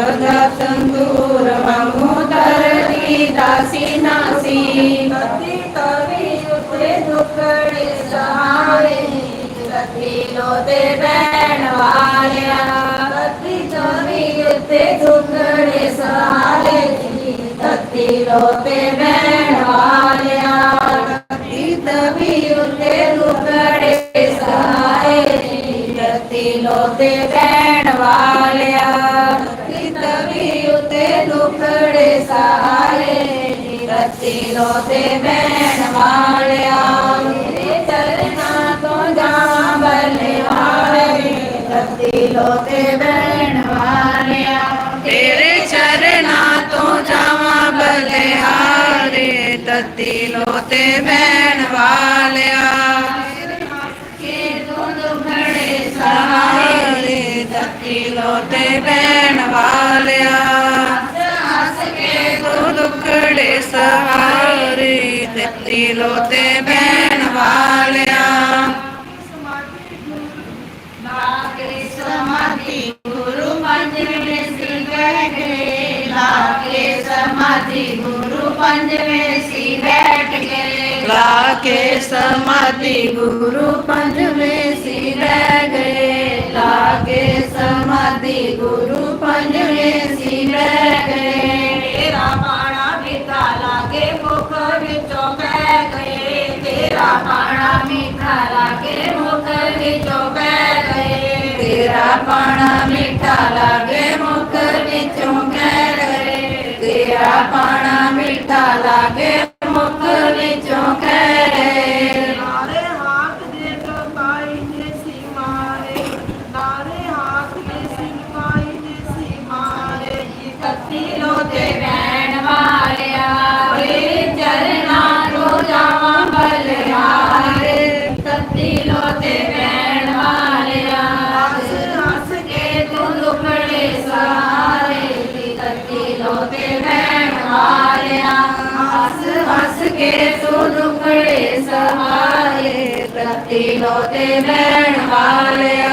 ਸਦਾ ਤੰਦੂਰ ਵਾਂਗੂ ਤਰਦੀ ਦਾਸੀ ਨਾਸੀ ਕਤੀ ਤਵੀ ਉਤੇ ਦੁਖੜੇ ਸਹਾਰੇ ਕਤੀ ਲੋਤੇ ਬੈਣ ਵਾਲਿਆ ਕਤੀ ਤਵੀ ਉਤੇ ਦੁਖੜੇ ਸਹਾਰੇ ਕਤੀ ਲੋਤੇ ਬੈਣ ਵਾਲਿਆ ਕਤੀ ਤਵੀ ਉਤੇ ਦੁਖੜੇ ਸਹਾਰੇ ਕਤੀ ਲੋਤੇ ਬੈਣ ਰਤੀ ਤੇ ਬੈਣ ਵਾਲਿਆ ਤੇਰੇ ਚਰਨਾਂ ਤੋਂ ਜਾਵਾਂ ਬਲਿਹਾਰੇ ਰਤੀ ਲੋਤੇ ਬੈਣ ਵਾਲਿਆ, ਤੇਰੇ ਚਰਨਾਂ ਤੋਂ ਜਾਵਾਂ ਬਲਿਹਾਰੇ ਤਤੀ ਲੋਤੇ ਬਹਿਣ ਵਾਲਿਆ ਦੁਖੜੇ ਸਹਾਰੇ ਤਤੀ ਲੋਤੇ ਬਹਿਣ ਵਾਲਿਆ। ਲਾਗੇ ਸਮਾਧੀ ਗੁਰੂ ਪੰਜਵੇਂ ਸੀ ਬੈਠ ਗਏ ਲਾਗੇ ਸਮਾਧੀ ਗੁਰੂ ਪੰਜਵੇਂ ਸੀ ਬੈਠ। ਗਏ ਲਾ ਕੇ ਸਮਾਧੀ ਗੁਰੂ ਪੰਜਵੇਂ ਸੀ ਰਹਿ ਗਏ ਲਾ ਕੇ ਸਮਾਧੀ ਗੁਰੂ ਪੰਜਵੇਂ ਸੀ ਰਹਿ ਤੇਰਾ ਮਿੱਠਾ ਲਾਗੇ ਮੁਖ ਵਿੱਚੋਂ ਬਹਿ ਗਏ ਤੇਰਾ ਪਾਣਾ ਮਿੱਠਾ ਲਾਗੇ ਮੁਖ ਵਿੱਚੋਂ ਕਹਿ ਗਏ ਤੇਰਾ ਪਾਣਾ ਕੇ ਤੂੰ ਸਹਾਰੇ ਕੱਤੀ ਲੋਤੇ ਬੈਣ ਵਾਲਿਆ।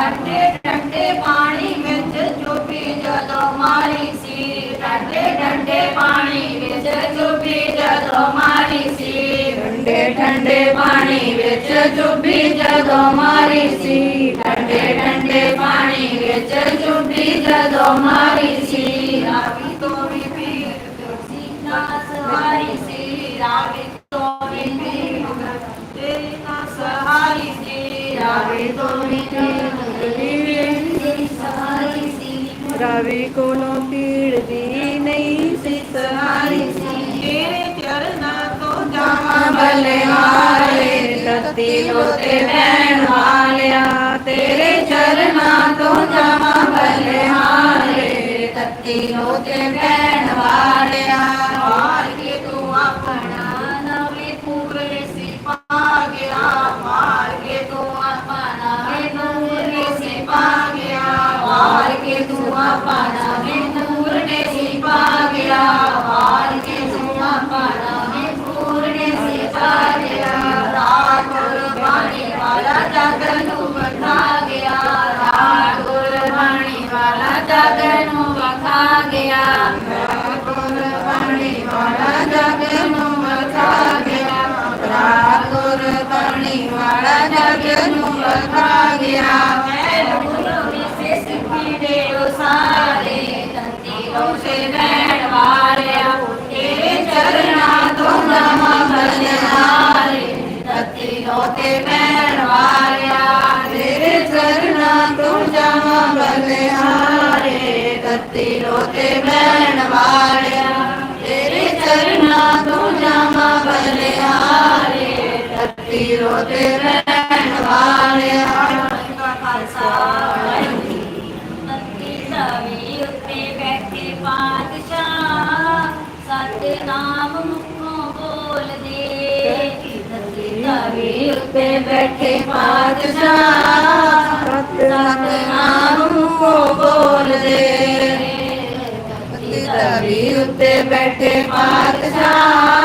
ਠੰਡੇ ਠੰਡੇ ਪਾਣੀ ਵਿੱਚ ਚੁੱਪੀ ਜਦੋਂ ਮਾਰੀ ਸੀ। ਠੰਡੇ ਠੰਡੇ ਪਾਣੀ ਵਿੱਚ ਚੁੱਪੀ ਜਦੋਂ ਮਾਰੀ ਸੀ। ਠੰਡੇ ਠੰਡੇ ਪਾਣੀ ਵਿੱਚ ਚੁੱਭੀ ਜਦੋਂ ਮਾਰੀ ਸੀ। ਠੰਡੇ ਠੰਡੇ ਪਾਣੀ ਵਿੱਚ ਚੁੱਪੀ ਜਦੋਂ ਮਾਰੀ ਸੀ। ਰਾਵੀ ਕੋਲੋਂ ਪੀੜ ਦੀ ਨਹੀਂ ਸੀ ਸਹਾਰੀ ਸੀ ਤੇਰੇ ਚਰਨਾਂ ਤੋਂ ਜਾਵਾਂ ਬਲਿਹਾਰੇ ਤਤੀ ਲੋਤੇ ਬਹਿਣ ਵਾਲਿਆ। ਤੇਰੇ ਚਰਨਾਂ ਤੋਂ ਜਾਵਾਂ ਬਲਿਹਾਰੇ ਤੱਤੀ ਲੋਤੇ ਬੈਣ ਵਾਲਾ ਜਗ ਨੂੰ ਵਖਾ ਗਿਆ। ਗੁਰਬਾਣੀ ਵਾਲਾ ਜਗ ਨੂੰ ਵਖਾ ਗਿਆ। ਰਾਤ ਗੁਰਬਾਣੀ ਵਾਲਾ ਜਗ ਨੂੰ ਵਖਾ ਗਿਆ ਮੈਂ ਗੁਰੂ ਵਿਸ਼ੇਸ਼ ਪੀੜੇ ਉਸਾਰੇ ਤੰਤੀ ਲੋਸੇ ਬੈਣ ਵਾਲਿਆ ਤੇਰੇ ਤਤੀ ਲੋਤੇ ਬੈਣ ਤੇਰੇ ਚਰਨਾਂ ਤੋਂ ਜਾਵਾਂ ਬਲਿਹਾਰੇ ਤਤੀ ਲੋਤੇ ਬੈਣ ਵਾਲਿਆ। ਖਾਲਸਾ ਉੱਤੇ ਬੈਠੇ ਪਾਤਸ਼ਾਹ, ਸਤਿਨਾਮ ਮੁਖੋਂ ਬੋਲਦੇ। ਤਤੀ ਤਵੀ ਉੱਤੇ ਬੈਠੇ ਪਾਤਸ਼ਾਹ ਤਤੀ ਉੱਤੇ ਬੈਠੇ ਪਾਤਸ਼ਾਹ।